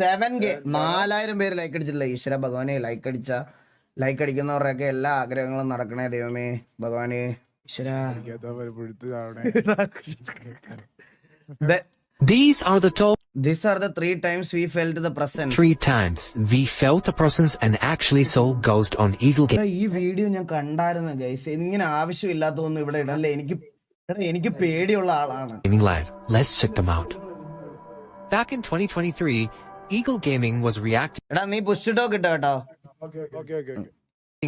Seven K നാലായിരം പേര് like അടിച്ചിട്ടില്ല? ഈശ്വര ഭഗവാനെ ലൈക്ക് അടിച്ച. ലൈക്ക് അടിക്കുന്നവരുടെയൊക്കെ എല്ലാ ആഗ്രഹങ്ങളും നടക്കണേ ദൈവമേ. ഭഗവാനെ. ഈശ്വര. These are the top These are the three times we felt the presence three times we felt the presence and actually saw Ghost on Eagle Gate. ഈ വീഡിയോ ഞാൻ കണ്ടായിരുന്നു ഗൈസ് ഇങ്ങനെ ആവശ്യമില്ലാത്തതൊന്നും ഇവിടെ ഇടല്ലേ? എനിക്ക് എനിക്ക് പേടിയുള്ള ആളാണ്. Them out. Back in 2023, Eagle Gaming was reacting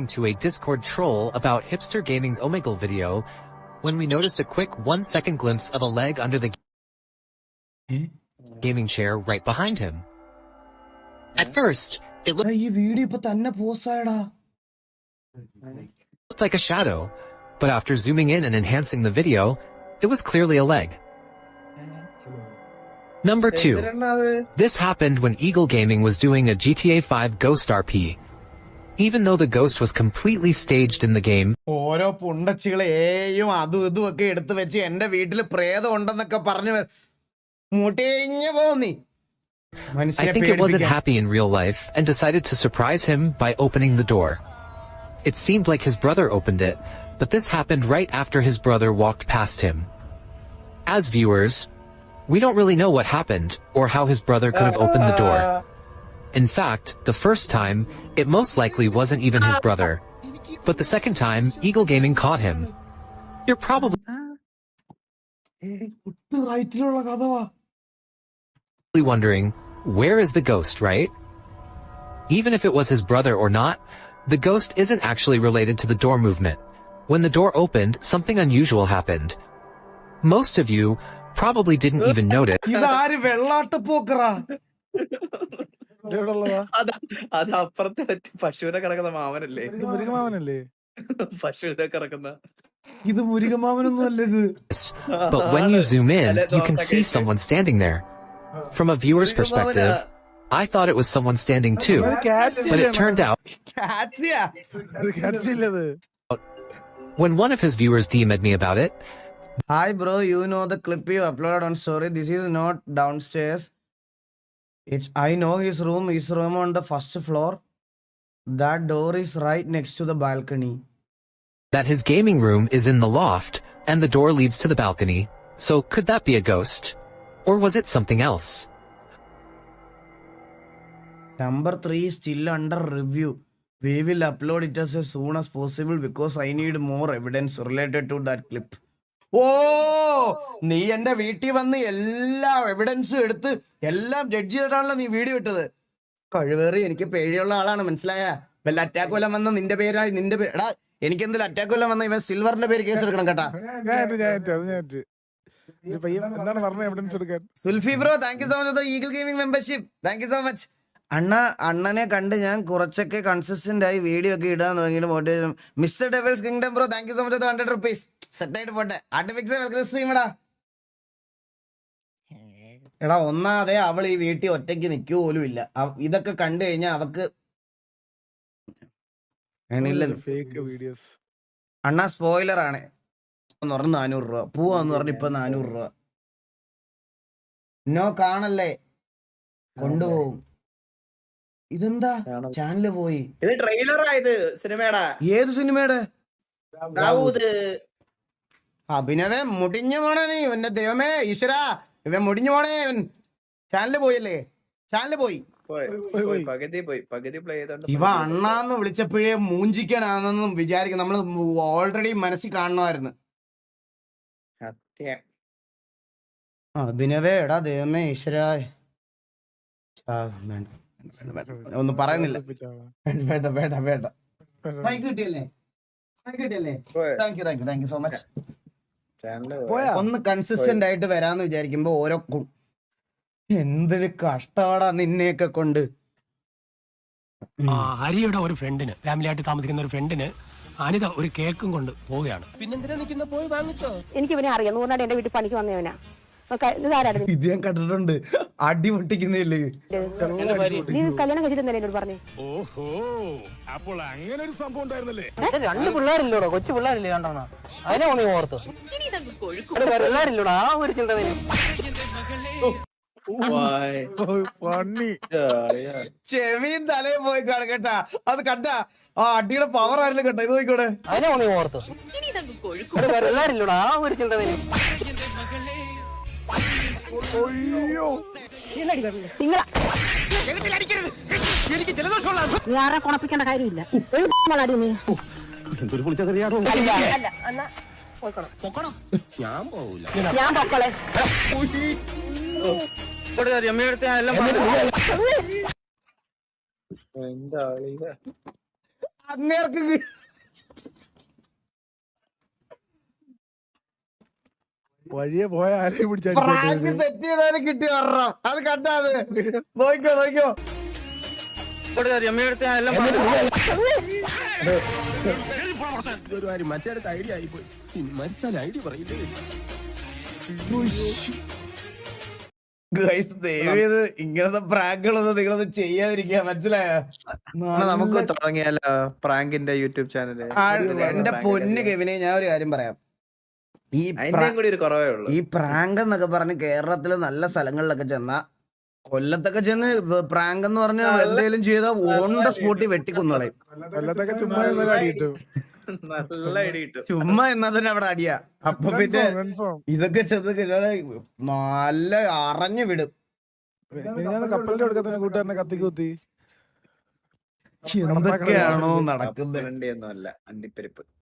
to a Discord troll about Hipster Gaming's Omegle video when we noticed a quick one-second glimpse of a leg under the gaming chair right behind him. At first, it looked like a shadow, but after zooming in and enhancing the video, it was clearly a leg. Number 2. This happened when Eagle Gaming was doing a GTA 5 Ghost RP. Even though the ghost was completely staged in the game, ഓരോ പുണ്ടച്ചികളെ ഏയും അതും ഇതും ഒക്കെ എടുത്തു വെച്ച് എന്റെ വീട്ടില് പ്രേതം ഉണ്ടെന്നൊക്കെ പറഞ്ഞു മുട്ടിഞ്ഞു പോന്നി I മനുഷ്യനെ think it wasn't പേടിപ്പിക്കാൻ. happy in real life and decided to surprise him by opening the door. It seemed like his brother opened it, but this happened right after his brother walked past him. As viewers, we don't really know what happened or how his brother could have opened the door. In fact, the first time, it most likely wasn't even his brother. But the second time, Eagle Gaming caught him. You're probably wondering, where is the ghost, right? Even if it was his brother or not, the ghost isn't actually related to the door movement. When the door opened, something unusual happened. Most of you probably didn't even notice, ഇതാര് വെള്ളാട്ട പോക്കറാ അത് അത് അപ്പുറത്തെ പറ്റി പശുവിനെ കറക്കുന്ന മാമനല്ലേ മുരുകമാവനല്ലേ പശുവിനെ കറക്കുന്ന ഇത് മുരുകമാമനൊന്നും അല്ല ഇത് but when you zoom in, you can see someone standing there. From a viewer's perspective, I thought it was someone standing too, but it turned out കാച്ചിയാ കരച്ചില്ലത് when one of his viewers DM'd me about it, Hi bro, you know the clip you uploaded on story. This is not downstairs. It's I know his room. His room on the first floor. That door is right next to the balcony. That his gaming room is in the loft, and the door leads to the balcony. So could that be a ghost? Or was it something else? Number 3 is still under review. We will upload it as soon as possible because I need more evidence related to that clip. ഓ നീ എന്റെ വീട്ടിൽ വന്ന് എല്ലാ എവിഡൻസും എടുത്ത് എല്ലാം judge ചെയ്തിട്ടാണല്ലോ നീ video ഇട്ടത് കഴിവേറി എനിക്ക് പേടിയുള്ള ആളാണ് മനസ്സിലായ? വല്ല അറ്റാക്ക് കൊല്ലം വന്ന നിന്റെ പേരായി നിന്റെ പേര് എടാ എനിക്ക് എന്തെങ്കിലും അറ്റാക്ക് കൊല്ലം വന്ന ഇവൻ സിൽവറിന്റെ പേര് കേസ് എടുക്കണം കേട്ടാ. Sulfi bro thank you so much Eagle gaming membership thank you so much അണ്ണ അണ്ണനെ കണ്ട് ഞാൻ കുറച്ചൊക്കെ കൺസിസ്റ്റന്റ് ആയി വീഡിയോ ഒക്കെ ഇടാൻ തുടങ്ങിയിട്ട് motivation mister devils kingdom bro thank you so much hundred rupees set ആയിട്ട് പോട്ടെ. ആർട്ടിഫിക്സ് വെൽക്കം സ്ട്രീം എടാ ഒന്നാതെ അവൾ ഈ വീട്ടിൽ ഒറ്റയ്ക്ക് നിൽക്കുക പോലും ഇല്ല. ഇതൊക്കെ കണ്ടു കഴിഞ്ഞാൽ അവക്ക് അണ്ണാ ഫേക്ക് വീഡിയോസ് അണ്ണ സ്പോയിലർ ആണ്. എന്ന് പറഞ്ഞ് നാനൂറ് രൂപ. പൂവാന്ന് പറഞ്ഞു ഇപ്പൊ നാനൂറ് രൂപ. നോ കാണല്ലേ? കൊണ്ടുപോകും. ഇതെന്താ? ചാനൽ പോയി. ഇത് ട്രെയിലർ ഇത് സിനിമയുടെ. ഏത് സിനിമയുടെ? ദാവൂദ്. അഭിനവേ മുടിഞ്ഞു പോണേ നീ. എന്റെ ദൈവമേ ഈശ്വര. ഇവ മുടിഞ്ഞു പോണേ ഇവൻ ചാനൽ പോയല്ലേ? ചാനൽ പോയി. ഇവ അണ്ണാന്ന് വിളിച്ചപ്പോഴേ മൂഞ്ചിക്കാനാണെന്നും വിചാരിക്കും. നമ്മൾ ഓൾറെഡി മനസ്സിൽ കാണണമായിരുന്നു. സത്യം. അഭിനവേ എടാ ദൈവമേ ഈശ്വര. ഒന്നും പറയുന്നില്ല. വേണ്ട വേണ്ട വേണ്ട കിട്ടിയല്ലേ മൈക്ക് കിട്ടിയല്ലേ. Thank you thank you thank you so much ഒന്ന് കൺസിസ്റ്റന്റ് ആയിട്ട് വരാന്ന് വിചാരിക്കുമ്പോ ഓരോ എന്തൊരു കഷ്ടപാടാ നിന്നെയൊക്കെ കൊണ്ട്. ആ ഹരിയുടെ ഒരു ഫ്രണ്ടിന് ഫാമിലിയായിട്ട് താമസിക്കുന്ന ഒരു ഫ്രണ്ടിന് അനിത ഒരു കേക്കും കൊണ്ട് പോവുകയാണ്. പിന്നെന്തിനാ നിൽക്കുന്ന പോയി വാങ്ങിച്ചോ. എനിക്ക് ഇവനെ അറിയാം. നൂറിനാട് എന്റെ വീട്ടിൽ പണിക്ക് വന്നവനാ. ഇത് ഞാൻ കണ്ടിട്ടുണ്ട്. അടി പൊട്ടിക്കുന്നില്ലേ നീ കല്യാണം കഴിച്ചിട്ടുണ്ടല്ലേ എന്നോട് പറഞ്ഞേ? ഓഹോ അപ്പോൾ അങ്ങനെ ഒരു സംഭവം ഉണ്ടായിരുന്നല്ലേ? രണ്ട് പിള്ളേരില്ലോടോ? കൊച്ചു പിള്ളേരില്ലേ കണ്ടോണ അതിനെ ഒന്ന് ഓർത്തു. പിള്ളേരില്ലോടോ? ആ ഒരു ചിന്ത വായ്. പണി ചാളിയാ. ചെവിയും തലയും പോയി കാണും അത് കണ്ട. ആ അടിയുടെ പവർ ആയിരുന്നു കേട്ടോ. ഇത് നോക്കിക്കോടെ. അതിനെ നീ ഓർത്തു. ആ ഒരു ചിന്ത തന്നെ എനിക്ക് നിങ്ങളാ നീ ആരെ കുണപ്പിക്കേണ്ട കാര്യമില്ല. അടി നീ. അല്ല എന്നാ പോയിക്കോണം. ഞാൻ പൊക്കളെ. രമ്യടുത്ത് ഞാൻ എല്ലാം എന്റെ ആളിയാ. അങ്ങേർക്ക് വഴിയെ പോയ ആരെയും പ്രാങ്ക് പിടിച്ചു സെറ്റ് ചെയ്താലും കിട്ടി വരണം അത് കണ്ടാ അത്. നോക്കോ മറ്റേ ഐഡിയ ആയിപ്പോയി. ഇനി മരിച്ചാൽ ഐഡിയ പറയില്ലേ? ഗൈസ് ദയവേത് ഇങ്ങനത്തെ പ്രാങ്കുകളൊന്നും നിങ്ങളൊന്നും ചെയ്യാതിരിക്ക. മനസ്സിലായോ? നമുക്ക് തുടങ്ങിയാലോ? പ്രാങ്കിന്റെ യൂട്യൂബ് ചാനൽ എന്റെ പൊന്ന് കെവിനെ ഞാൻ ഒരു കാര്യം പറയാം. ഈ കൂടി ഒരു കുറവേ ഉള്ളൂ. ഈ പ്രാങ്ക് എന്നൊക്കെ പറഞ്ഞ് കേരളത്തിലെ നല്ല സ്ഥലങ്ങളിലൊക്കെ ചെന്ന കൊല്ലത്തൊക്കെ ചെന്ന് പ്രാങ്ക് എന്ന് പറഞ്ഞ എന്തെങ്കിലും ചെയ്ത ഓണ്ട ദ സ്പോട്ടിൽ വെട്ടിക്കൊന്നോളയും ചുമ്മാ എന്നാ തന്നെ അവിടെ അടിയാ. അപ്പൊ പിന്നെ ഇതൊക്കെ ചെന്ന് നല്ല അറഞ്ഞു വിടും. കപ്പലിന്റെ കൊടുക്കത്തിന് കൂട്ടുകാരനെ കത്തിക്കുത്തി എന്തൊക്കെയാണോ നടക്കുന്നത് അണ്ടിപ്പരിപ്പ്.